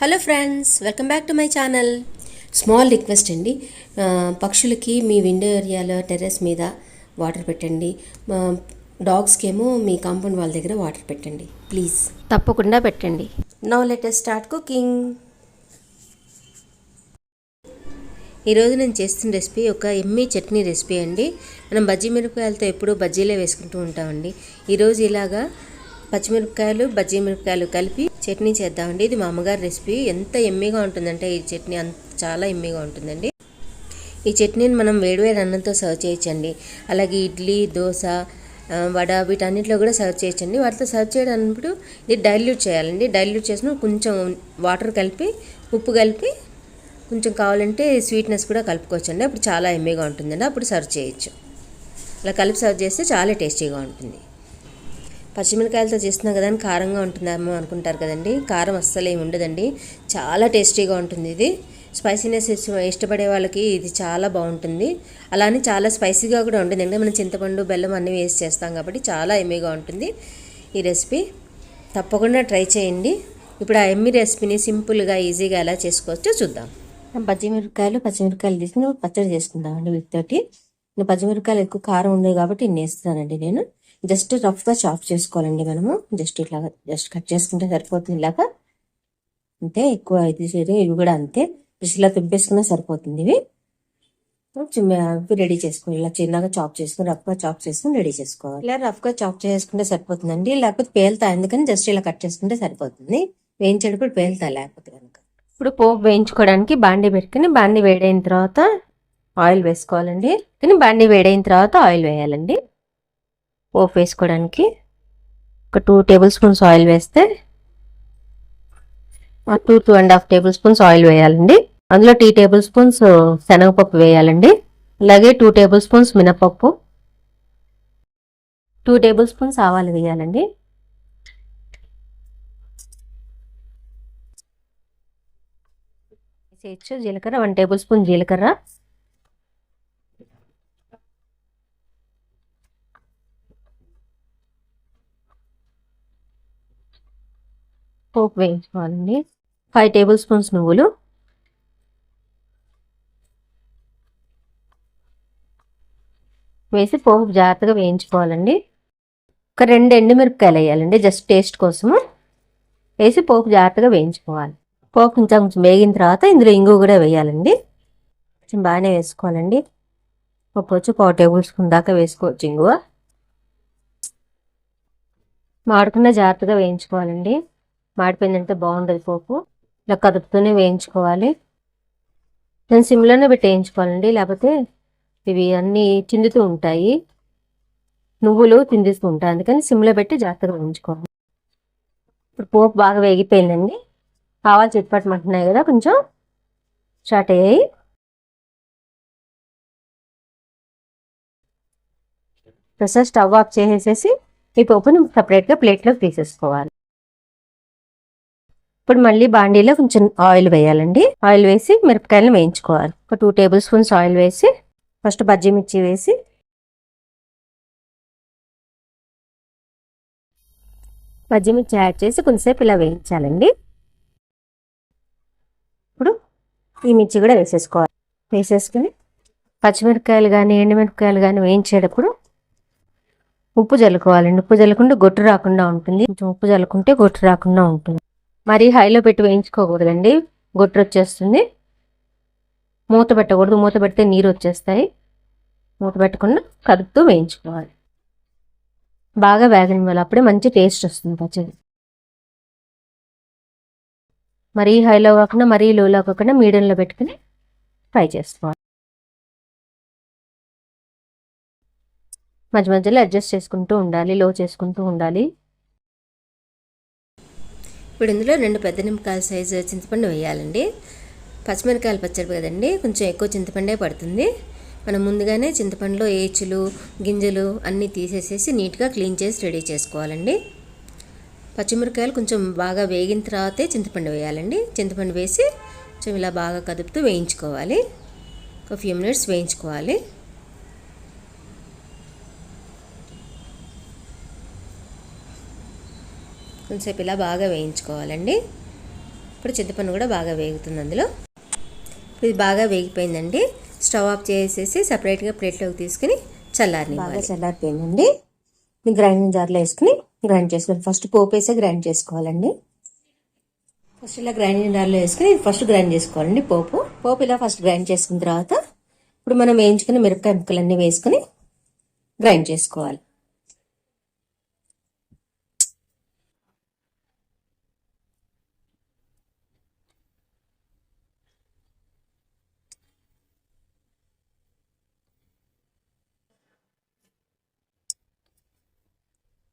Hello friends welcome back to my channel. Small request అండి. పక్షులకి మీ విండో ఏరియాలో టెర్రస్ మీద వాటర్ పెట్టండి. మా డాగ్స్కి ఏమో మీ కాంపౌండ్ వాళ్ళ దగ్గర వాటర్ పెట్టండి. ప్లీజ్. తప్పకుండా పెట్టండి. నో లెటర్ స్టార్ట్ కుకింగ్ ఈరోజు నేను చేస్తున్న రెసిపీ ఒక ఎమ్మీ చట్నీ రెసిపీ అండి. మనం బజ్జీ మిరపకాయలతో ఎప్పుడూ బజ్జీలే వేసుకుంటూ ఉంటామండి. ఈరోజు ఇలాగా పచ్చిమిరపకాయలు బజ్జీ మిరపకాయలు కలిపి చట్నీ చేద్దామండి. ఇది మా అమ్మగారి రెసిపీ. ఎంత ఎమ్మీగా ఉంటుందంటే ఈ చట్నీ అంత చాలా ఎమ్మీగా ఉంటుందండి. ఈ చట్నీని మనం వేడివేడి అన్నంతో సర్వ్ చేయొచ్చండి. అలాగే ఇడ్లీ దోశ వడ వీటన్నిటిలో కూడా సర్వ్ చేయొచ్చండి. వాటితో సర్వ్ చేయడానికి ఇది డైల్యూట్ చేయాలండి. డైల్యూట్ చేసిన కొంచెం వాటర్ కలిపి ఉప్పు కలిపి కొంచెం కావాలంటే స్వీట్నెస్ కూడా కలుపుకోవచ్చండి. అప్పుడు చాలా ఎమ్మెగా ఉంటుందండి. అప్పుడు సర్వ్ చేయొచ్చు. అలా కలిపి సర్వ్ చేస్తే చాలా టేస్టీగా ఉంటుంది. పచ్చిమిరకాయలతో చేస్తున్నాం కదా అని కారంగా ఉంటుందేమో అనుకుంటారు కదండి. కారం అస్సలు ఏమి ఉండదండి. చాలా టేస్టీగా ఉంటుంది ఇది. స్పైసీనెస్ ఇష్టపడే వాళ్ళకి ఇది చాలా బాగుంటుంది. అలానే చాలా స్పైసీగా కూడా ఉంటుంది. అంటే మనం చింతపండు బెల్లం అన్నీ వేసి చేస్తాం కాబట్టి చాలా ఎమ్మీగా ఉంటుంది ఈ రెసిపీ. తప్పకుండా ట్రై చేయండి. ఇప్పుడు ఆ ఎమ్మి రెసిపీని సింపుల్గా ఈజీగా ఎలా చేసుకోవచ్చో చూద్దాం. పచ్చిమిరపకాయలు పచ్చిమిరపకాయలు తీసుకుని పచ్చడి చేసుకుందామండి వీటితోటి. పచ్చిమిరపకాయలు ఎక్కువ కారం ఉండదు కాబట్టి ఇన్ని వేస్తున్నానండి నేను. జస్ట్ రఫ్గా చాప్ చేసుకోవాలండి మనము. జస్ట్ ఇట్లాగా జస్ట్ కట్ చేసుకుంటే సరిపోతుంది ఇలాగా. అంతే ఎక్కువ ఇది చేయదు ఇవి కూడా అంతే. జస్ట్ ఇలా తుంపేసుకున్నా సరిపోతుంది ఇవి. ఇవి రెడీ చేసుకోవాలి ఇలా చిన్నగా చాప్ చేసుకుని రఫ్గా చాప్ చేసుకుని రెడీ చేసుకోవాలి. ఇలా రఫ్గా చాప్ చేసుకుంటే సరిపోతుందండి. లేకపోతే పేలుతా అందుకని జస్ట్ ఇలా కట్ చేసుకుంటే సరిపోతుంది. వేయించేటప్పుడు పేలుతా లేకపోతే కనుక. ఇప్పుడు పోపు వేయించుకోవడానికి బాండీ పెట్టుకుని బాండీ వేడైన తర్వాత ఆయిల్ వేసుకోవాలండి. కానీ బాండీ వేడైన తర్వాత ఆయిల్ వేయాలండి. పోపు వేసుకోవడానికి ఒక టూ టేబుల్ స్పూన్స్ ఆయిల్ వేస్తే two two and half tablespoons oil వేయాలండి. అందులో టీ టేబుల్ స్పూన్స్ శనగపప్పు వేయాలండి. అలాగే టూ టేబుల్ స్పూన్స్ మినపప్పు. టూ టేబుల్ స్పూన్స్ ఆవాలు వేయాలండి. వేసేయచ్చు జీలకర్ర వన్ టేబుల్ స్పూన్ జీలకర్ర. పోపు వేయించుకోవాలండి. ఫైవ్ టేబుల్ స్పూన్స్ నువ్వులు. వేసి పోపు జాగ్రత్తగా వేయించుకోవాలండి. ఒక రెండు ఎండుమిరపకాయలు వేయాలండి జస్ట్ టేస్ట్ కోసము. వేసి పోపు జాగ్రత్తగా వేయించుకోవాలి. పోపు ఇంకా కొంచెం వేగిన తర్వాత ఇందులో ఇంగు కూడా వేయాలండి. కొంచెం బాగానే వేసుకోవాలండి. ఒక్కొచ్చి పావు టేబుల్ స్పూన్ దాకా వేసుకోవచ్చు ఇంగువ. మాడకుండా జాగ్రత్తగా వేయించుకోవాలండి. మాడిపోయిందంటే బాగుండదు పోపు. ఇలా కదుపుతూనే వేయించుకోవాలి. నేను సిమ్లోనే పెట్టి వేయించుకోవాలండి. లేకపోతే ఇవి అన్నీ చిందుతూ ఉంటాయి. నువ్వులు చిందిస్తూ ఉంటాయి. అందుకని సిమ్లో పెట్టి జాగ్రత్తగా వేయించుకోవాలి. ఇప్పుడు పోపు బాగా వేగిపోయిందండి. ఆవాలు చిట్పట్టమంటున్నాయి కదా కొంచెం స్టార్ట్ అయ్యాయి. ప్రసాద్ స్టవ్ ఆఫ్ చేసేసి ఈ పోపుని సపరేట్గా ప్లేట్లోకి తీసేసుకోవాలి. ఇప్పుడు మళ్ళీ బాండీలో కొంచెం ఆయిల్ వేయాలండి. ఆయిల్ వేసి మిరపకాయలను వేయించుకోవాలి. ఒక టూ టేబుల్ స్పూన్స్ ఆయిల్ వేసి ఫస్ట్ బజ్జీ మిర్చి వేసి బజ్జీ మిర్చి యాడ్ చేసి కొంచెంసేపు ఇలా వేయించాలండి. ఇప్పుడు ఈ మిర్చి కూడా వేసేసుకోవాలి. వేసేసుకుని పచ్చిమిరపకాయలు కానీ ఎండుమిరపకాయలు కానీ వేయించేటప్పుడు ఉప్పు జల్లుకోవాలండి. ఉప్పు జల్లుకుంటే గొట్టు రాకుండా ఉంటుంది. కొంచెం ఉప్పు జల్లుకుంటే గొట్టు రాకుండా ఉంటుంది. మరీ హైలో పెట్టి వేయించుకోకూడదండి. గొట్టు వచ్చేస్తుంది. మూత పెట్టకూడదు. మూత పెడితే నీరు వచ్చేస్తాయి. మూత పెట్టకుండా కదుపుతూ వేయించుకోవాలి. బాగా వేగనివ్వాలి. అప్పుడే మంచి టేస్ట్ వస్తుంది పచ్చడి. మరీ హైలో కాకుండా మరీ లోలో కాకుండా మీడియంలో పెట్టుకుని ఫ్రై చేసుకోవాలి. మధ్య మధ్యలో అడ్జస్ట్ చేసుకుంటూ ఉండాలి. లో చేసుకుంటూ ఉండాలి. ఇప్పుడు ఇందులో రెండు పెద్ద నిమ్మకాయల సైజు చింతపండు వేయాలండి. పచ్చిమిరకాయలు పచ్చడి కదండి కొంచెం ఎక్కువ చింతపండే పడుతుంది. మనం ముందుగానే చింతపండులో ఏచులు గింజలు అన్నీ తీసేసేసి నీట్గా క్లీన్ చేసి రెడీ చేసుకోవాలండి. పచ్చిమిరకాయలు కొంచెం బాగా వేగిన తర్వాతే చింతపండు వేయాలండి. చింతపండు వేసి కొంచెం ఇలా బాగా కదుపుతూ వేయించుకోవాలి. ఒక ఫ్యూ మినిట్స్ వేయించుకోవాలి. కొంచెంసేపు ఇలా బాగా వేయించుకోవాలండి. ఇప్పుడు చింతపండు కూడా బాగా వేగుతుంది అందులో. ఇది బాగా వేగిపోయిందండి. స్టవ్ ఆఫ్ చేసేసి సపరేట్గా ప్లేట్లోకి తీసుకుని చల్లారిని బాగా చల్లారిపోయిందండి. గ్రైండింగ్ జార్లో వేసుకుని గ్రైండ్ చేసుకోవాలి. ఫస్ట్ పోపు వేసే గ్రైండ్ చేసుకోవాలండి. ఫస్ట్ ఇలా గ్రైండింగ్ జార్లో వేసుకుని ఫస్ట్ గ్రైండ్ చేసుకోవాలండి పోపు. పోపు ఇలా ఫస్ట్ గ్రైండ్ చేసుకున్న తర్వాత ఇప్పుడు మనం వేయించుకుని మిరపకాయ ముక్కలన్నీ వేసుకుని గ్రైండ్ చేసుకోవాలి.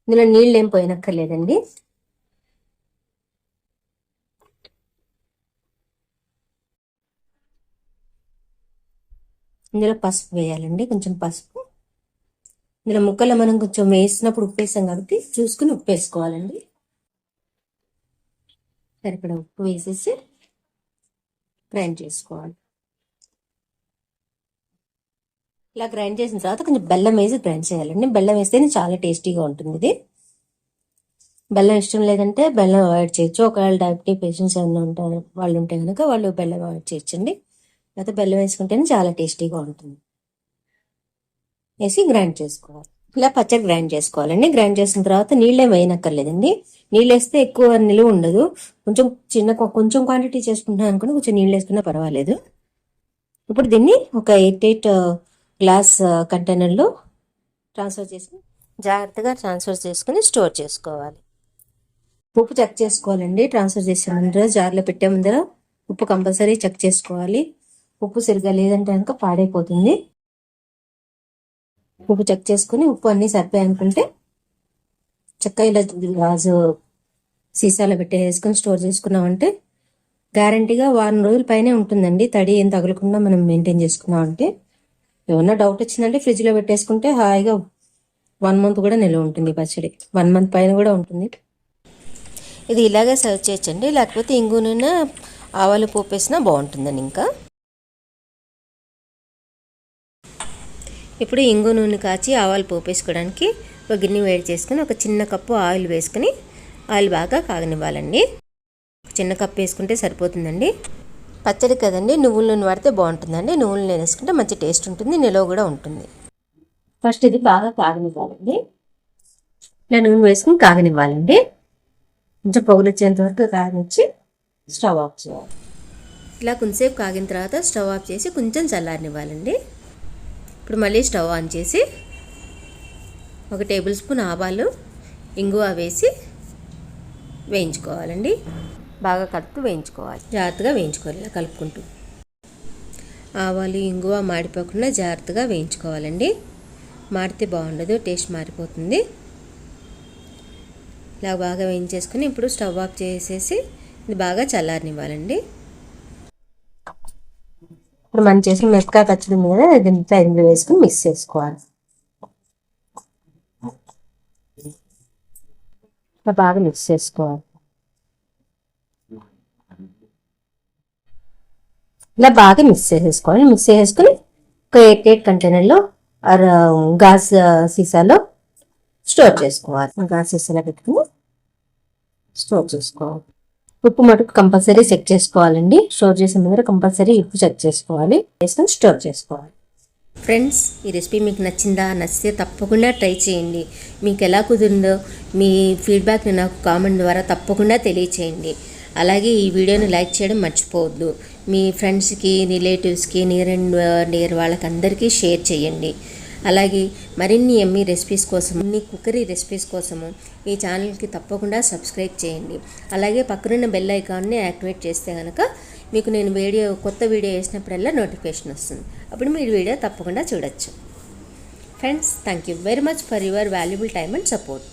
ఇందులో నీళ్ళు ఏం పోయినక్కర్లేదండి. ఇందులో పసుపు వేయాలండి కొంచెం పసుపు. ఇందులో ముక్కలు మనం కొంచెం వేసినప్పుడు ఉప్పు వేసాం కాబట్టి చూసుకుని ఉప్పు వేసుకోవాలండి సరిపడా ఉప్పు వేసేసి గ్రైండ్ చేసుకోవాలి. ఇలా గ్రైండ్ చేసిన తర్వాత కొంచెం బెల్లం వేసి గ్రైండ్ చేయాలండి. బెల్లం వేస్తేనే చాలా టేస్టీగా ఉంటుంది ఇది. బెల్లం ఇష్టం లేదంటే బెల్లం అవాయిడ్ చేయొచ్చు. ఒకవేళ డయాబెటీ పేషెంట్స్ ఏమైనా ఉంటారు వాళ్ళు ఉంటే కనుక వాళ్ళు బెల్లం అవాయిడ్ చేయొచ్చండి. లేకపోతే బెల్లం వేసుకుంటేనే చాలా టేస్టీగా ఉంటుంది. వేసి గ్రైండ్ చేసుకోవాలి. ఇలా పచ్చడి గ్రైండ్ చేసుకోవాలండి. గ్రైండ్ చేసిన తర్వాత నీళ్ళే వేయనక్కర్లేదండి. నీళ్ళు వేస్తే ఎక్కువ నిలువ ఉండదు. కొంచెం చిన్న కొంచెం క్వాంటిటీ చేసుకుంటున్నాను అనుకుని కొంచెం నీళ్ళు వేసుకున్నా పర్వాలేదు. ఇప్పుడు దీన్ని ఒక ఎయిట్ ఎయిట్ గ్లాస్ కంటైనర్లో ట్రాన్స్ఫర్ చేసి జాగ్రత్తగా ట్రాన్స్ఫర్ చేసుకుని స్టోర్ చేసుకోవాలి. ఉప్పు చెక్ చేసుకోవాలండి. ట్రాన్స్ఫర్ చేసే ముందర జార్లో పెట్టే ముందర ఉప్పు కంపల్సరీ చెక్ చేసుకోవాలి. ఉప్పు సరిగ్గా లేదంటే కనుక పాడైపోతుంది. ఉప్పు చెక్ చేసుకుని ఉప్పు అన్నీ సరిపోయాయి అనుకుంటే చక్క ఇలా గాజు సీసాలో పెట్టేసుకొని స్టోర్ చేసుకున్నామంటే గ్యారంటీగా వారం రోజుల పైనే ఉంటుందండి. తడి ఏం తగలకుండా మనం మెయింటైన్ చేసుకున్నామంటే ఏమన్నా డౌట్ వచ్చిందంటే ఫ్రిడ్జ్లో పెట్టేసుకుంటే హాయిగా వన్ మంత్ కూడా నిల్వ ఉంటుంది పచ్చడి. వన్ మంత్ పైన కూడా ఉంటుంది. ఇది ఇలాగే సర్వ్ చేయొచ్చండి. లేకపోతే ఇంగు నూనె ఆవాలు పోపు వేసినా బాగుంటుందండి ఇంకా. ఇప్పుడు ఇంగు నూనె కాచి ఆవాలు పోపు వేసుకోవడానికి ఒక గిన్నె వేడి చేసుకుని ఒక చిన్న కప్పు ఆయిల్ వేసుకుని ఆయిల్ బాగా కాగనివ్వాలండి. చిన్న కప్పు వేసుకుంటే సరిపోతుందండి. పచ్చడి కదండి నువ్వుల నూనె వాడితే బాగుంటుందండి. నువ్వుల నూనె వేసుకుంటే మంచి టేస్ట్ ఉంటుంది నిలవ కూడా ఉంటుంది. ఫస్ట్ ఇది బాగా కాగనివ్వాలండి. ఇలా నూనె వేసుకుని కాగనివ్వాలండి. కొంచెం పొగలు వచ్చేంత వరకు కాగనిచ్చి స్టవ్ ఆఫ్ చేయాలి. ఇలా కొంచెంసేపు కాగిన తర్వాత స్టవ్ ఆఫ్ చేసి కొంచెం చల్లారనివ్వాలండి. ఇప్పుడు మళ్ళీ స్టవ్ ఆన్ చేసి ఒక టేబుల్ స్పూన్ ఆవాలు ఇంగువ వేసి వేయించుకోవాలండి. బాగా కలుపుతూ వేయించుకోవాలి. జాగ్రత్తగా వేయించుకోవాలి ఇలా కలుపుకుంటూ. ఆవాలు ఇంగువ మాడిపోకుండా జాగ్రత్తగా వేయించుకోవాలండి. మాడితే బాగుండదు టేస్ట్ మారిపోతుంది. ఇలా బాగా వేయించేసుకుని ఇప్పుడు స్టవ్ ఆఫ్ చేసేసి ఇది బాగా చల్లారనివ్వాలండి. ఇప్పుడు మనం చేసిన మిరపకాయ పచ్చడి మీద కదా దీంట్లో ఇందులో వేసుకుని మిక్స్ చేసుకోవాలి. బాగా మిక్స్ చేసుకోవాలి. ఇలా బాగా మిక్స్ చేసేసుకోవాలి. మిక్స్ చేసేసుకుని ఒక ఎయిట్ ఎయిట్ కంటైనర్లో ఆర్ గాజ్ సీసాలో స్టోర్ చేసుకోవాలి. గాజ్ సీసాలో పెట్టుకుని స్టోర్ చేసుకోవాలి. ఉప్పు మటుకు కంపల్సరీ చెక్ చేసుకోవాలండి. స్టోర్ చేసే ముందర కంపల్సరీ ఉప్పు చెక్ చేసుకోవాలి. వేసుకొని స్టోర్ చేసుకోవాలి. ఫ్రెండ్స్ ఈ రెసిపీ మీకు నచ్చిందా? నచ్చితే తప్పకుండా ట్రై చేయండి. మీకు ఎలా కుదిరిందో మీ ఫీడ్బ్యాక్ని నాకు కామెంట్ ద్వారా తప్పకుండా తెలియచేయండి. అలాగే ఈ వీడియోని లైక్ చేయడం మర్చిపోవద్దు. మీ ఫ్రెండ్స్కి రిలేటివ్స్కి నియర్ అండ్ నియర్ uh, వాళ్ళకి అందరికీ షేర్ చేయండి. అలాగే మరిన్ని ఎమ్మీ రెసిపీస్ కోసం అన్ని కుకరీ రెసిపీస్ కోసము ఈ ఛానల్కి తప్పకుండా సబ్స్క్రైబ్ చేయండి. అలాగే పక్కనున్న బెల్ ఐకాన్ని యాక్టివేట్ చేస్తే కనుక మీకు నేను వీడియో కొత్త వీడియో వేసినప్పుడల్లా నోటిఫికేషన్ వస్తుంది. అప్పుడు మీరు వీడియో తప్పకుండా చూడొచ్చు. Friends thank you very much for your valuable time and support